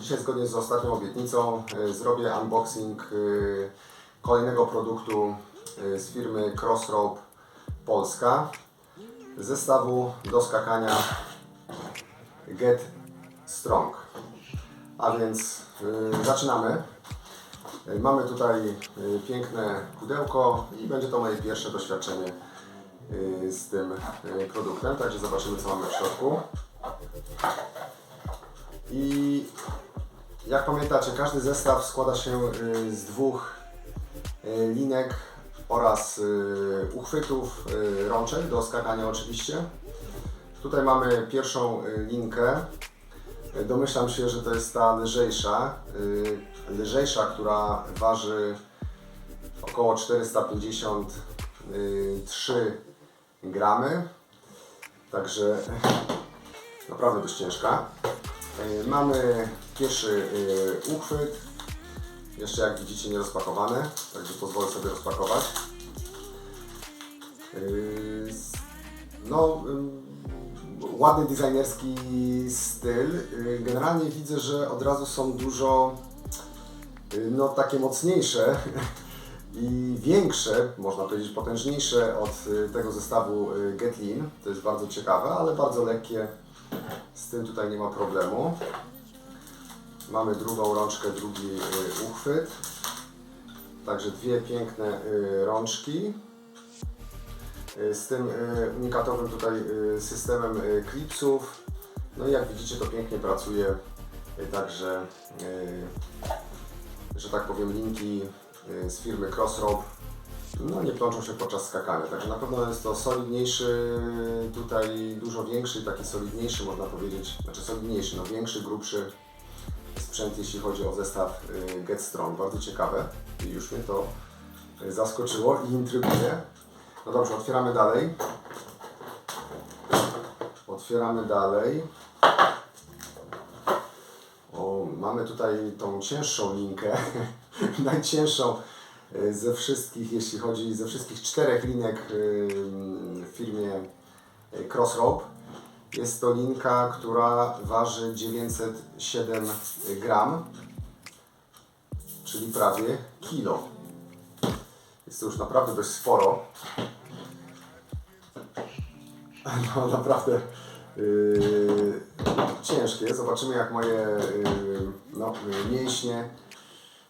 dzisiaj zgodnie z ostatnią obietnicą y, zrobię unboxing y, kolejnego produktu y, z firmy Crossrope Polska. Zestawu do skakania Get Strong. A więc zaczynamy. Mamy tutaj piękne pudełko i będzie to moje pierwsze doświadczenie z tym produktem, także zobaczymy co mamy w środku. I jak pamiętacie, każdy zestaw składa się y, z dwóch y, linek oraz y, uchwytów, rączek do skakania oczywiście. Tutaj mamy pierwszą linkę. Domyślam się, że to jest ta lżejsza, lżejsza, która waży około 453 gramy. Także naprawdę dość ciężka. Y, Mamy pierwszy y, uchwyt, jeszcze jak widzicie nie rozpakowany, także pozwolę sobie rozpakować. S- No, ładny designerski styl. Generalnie widzę, że od razu są dużo no, takie mocniejsze i większe, można powiedzieć potężniejsze od tego zestawu Getlin. To jest bardzo ciekawe, ale bardzo lekkie. Z tym tutaj nie ma problemu. Mamy drugą rączkę, drugi y, uchwyt. Także dwie piękne y, rączki. Y, Z tym unikatowym tutaj systemem klipsów. No i jak widzicie to pięknie pracuje. Także, że tak powiem, linki z firmy Crossrope no nie plączą się podczas skakania. Także na pewno jest to solidniejszy, tutaj dużo większy, taki solidniejszy można powiedzieć, znaczy solidniejszy, no większy, grubszy sprzęt, jeśli chodzi o zestaw y, Get Strong. Bardzo ciekawe i już mnie to zaskoczyło i intryguje. No dobrze, otwieramy dalej. Otwieramy dalej. O, mamy tutaj tą cięższą linkę, najcięższą ze wszystkich, jeśli chodzi ze wszystkich czterech linek y, w firmie y, Crossrope. Jest to linka, która waży 907 gram, czyli prawie kilo. Jest to już naprawdę dość sporo. No naprawdę yy, ciężkie. Zobaczymy jak moje yy, no, mięśnie,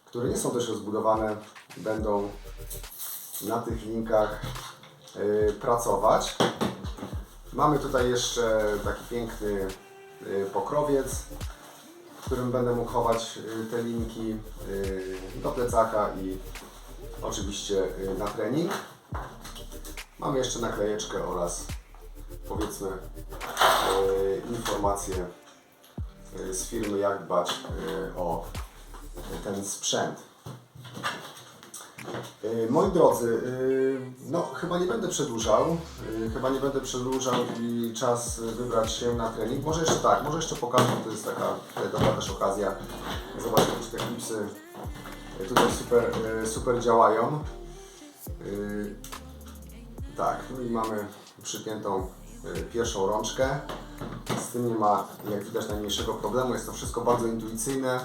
które nie są też rozbudowane, będą na tych linkach yy, pracować. Mamy tutaj jeszcze taki piękny yy, pokrowiec, w którym będę mógł chować yy, te linki do plecaka i oczywiście na trening. Mamy jeszcze naklejeczkę oraz powiedzmy informacje z firmy jak dbać o ten sprzęt. Yy, Moi drodzy, yy, no chyba nie będę przedłużał, yy, chyba nie będę przedłużał i czas wybrać się na trening. Może jeszcze tak, może jeszcze pokażę, to jest taka dobra też okazja, zobaczyć te klipsy tutaj super, super działają. Tak, no i mamy przypiętą pierwszą rączkę. Z tym nie ma, jak widać, najmniejszego problemu. Jest to wszystko bardzo intuicyjne.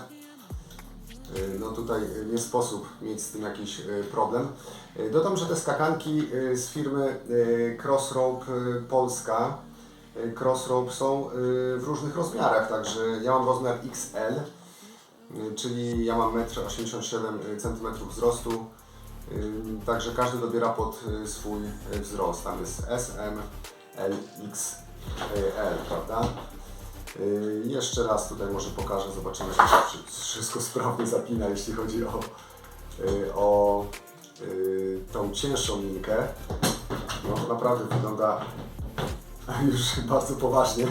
Y, No tutaj nie sposób mieć z tym jakiś y, problem. Y, Dodam, że te skakanki z firmy Crossrope Polska Crossrope są w różnych rozmiarach, także ja mam rozmiar XL, czyli ja mam 1,87 cm wzrostu. Także każdy dobiera pod swój wzrost. Tam jest S, M, L, X, y, L, prawda? Y, Jeszcze raz tutaj może pokażę, zobaczymy, czy wszystko sprawnie zapina, jeśli chodzi o, y, o y, tą cięższą linkę. No to naprawdę wygląda już bardzo poważnie.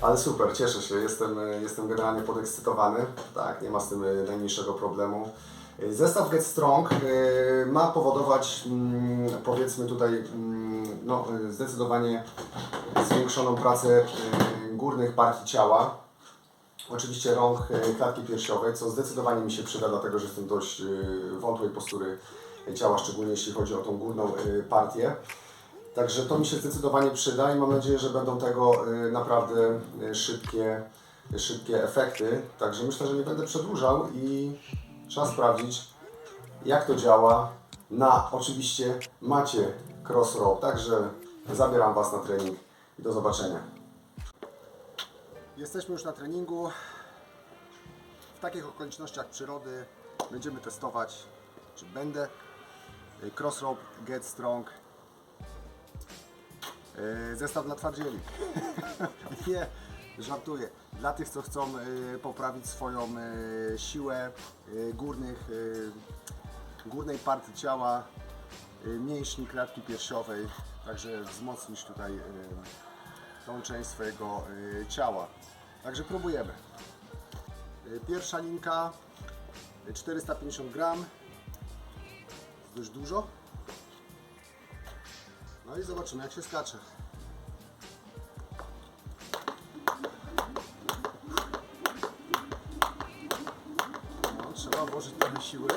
Ale super, cieszę się, jestem, jestem generalnie podekscytowany. Tak, nie ma z tym najmniejszego problemu. Zestaw Get Strong e, ma powodować, mm, powiedzmy tutaj, mm, no, e, zdecydowanie zwiększoną pracę e, górnych partii ciała. Oczywiście rąk klatki piersiowej, co zdecydowanie mi się przyda, dlatego że jestem dość wątłej postury ciała, szczególnie jeśli chodzi o tą górną partię. Także to mi się zdecydowanie przyda i mam nadzieję, że będą tego naprawdę szybkie szybkie efekty. Także myślę, że nie będę przedłużał i trzeba sprawdzić, jak to działa na oczywiście macie crossroad. Także zabieram Was na trening i do zobaczenia. Jesteśmy już na treningu. W takich okolicznościach przyrody będziemy testować, czy będę y, crossrope Get Strong y, zestaw dla twardzieli. Nie, żartuję. Dla tych, co chcą y, poprawić swoją y, siłę y, górnych, górnej partii ciała, mięśni klatki piersiowej, także wzmocnić tutaj tą część swojego ciała. Także próbujemy. Pierwsza linka y, 450 gram. Dość dużo. No i zobaczymy jak się skacze. Siły.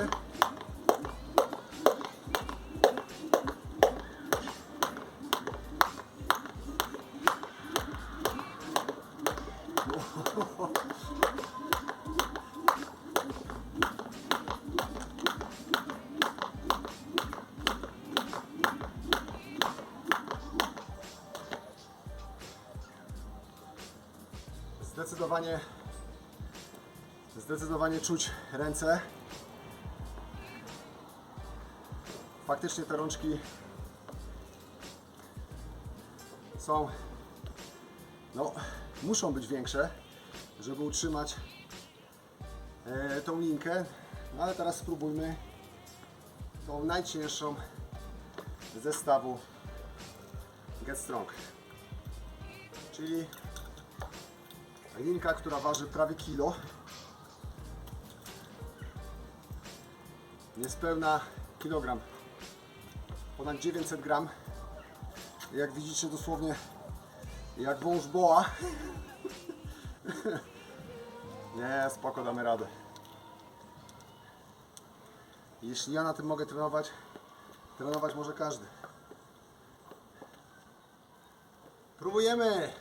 Zdecydowanie zdecydowanie czuć ręce. Faktycznie te rączki są no, muszą być większe, żeby utrzymać e, tą linkę. No ale teraz spróbujmy tą najcięższą zestawu Get Strong. Czyli linka, która waży prawie kilo. Niespełna kilogram. Ponad 900 gram. Jak widzicie dosłownie jak wąż boa. Nie, spoko, damy radę. Jeśli ja na tym mogę trenować, trenować może każdy. Próbujemy!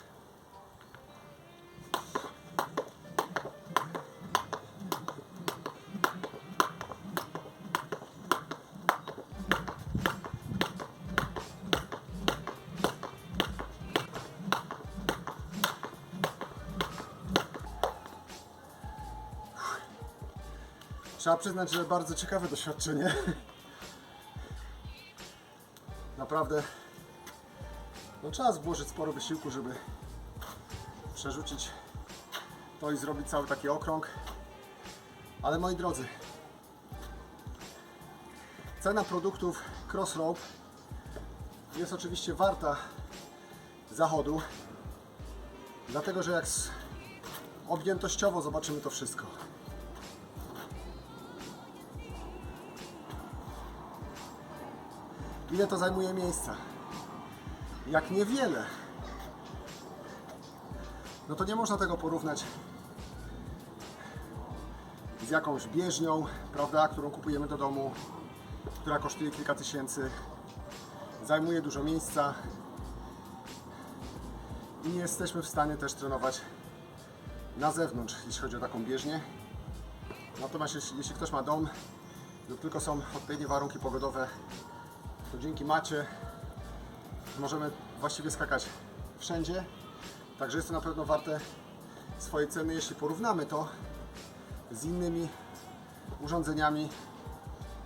Trzeba przyznać, że bardzo ciekawe doświadczenie. Naprawdę no, trzeba włożyć sporo wysiłku, żeby przerzucić to i zrobić cały taki okrąg. Ale moi drodzy, cena produktów Crossrope jest oczywiście warta zachodu, dlatego że jak objętościowo zobaczymy to wszystko. Ile to zajmuje miejsca? Jak niewiele. No to nie można tego porównać z jakąś bieżnią, prawda, którą kupujemy do domu, która kosztuje kilka tysięcy, zajmuje dużo miejsca i nie jesteśmy w stanie też trenować na zewnątrz, jeśli chodzi o taką bieżnię. Natomiast jeśli, ktoś ma dom lub tylko są odpowiednie warunki pogodowe, to dzięki macie możemy właściwie skakać wszędzie. Także jest to na pewno warte swojej ceny, jeśli porównamy to z innymi urządzeniami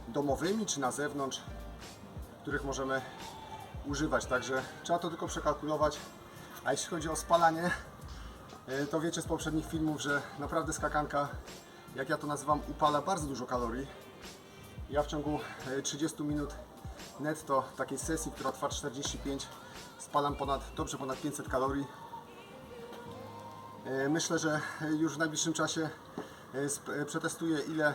domowymi czy na zewnątrz, których możemy używać. Także trzeba to tylko przekalkulować. A jeśli chodzi o spalanie, e, to wiecie z poprzednich filmów, że naprawdę skakanka, jak ja to nazywam, upala bardzo dużo kalorii. Ja w ciągu e, 30 minut netto takiej sesji, która trwa 45, spalam ponad, dobrze ponad 500 kalorii. E, Myślę, że już w najbliższym czasie e, e, przetestuję ile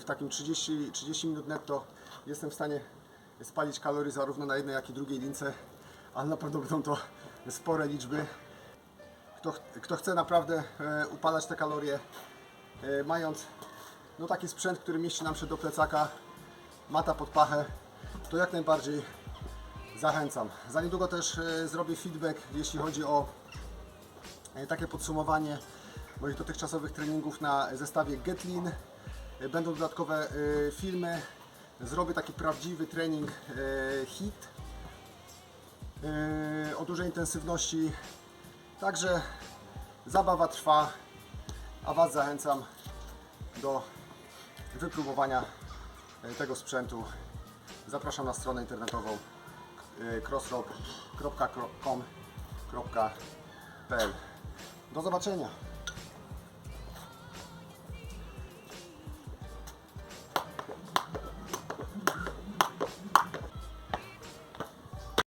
w takim 30, 30 minut netto jestem w stanie spalić kalorii zarówno na jednej jak i drugiej lince, ale na pewno będą to spore liczby. Kto, kto chce naprawdę upalać te kalorie, mając no, taki sprzęt, który mieści nam się do plecaka, mata pod pachę, to jak najbardziej zachęcam. Za niedługo też e, zrobię feedback, jeśli chodzi o e, takie podsumowanie moich dotychczasowych treningów na zestawie Getlin. Y, Będą dodatkowe filmy. Zrobię taki prawdziwy trening HIT o dużej intensywności. Także zabawa trwa, a Was zachęcam do wypróbowania tego sprzętu. Zapraszam na stronę internetową y, crossrope.com.pl Do zobaczenia!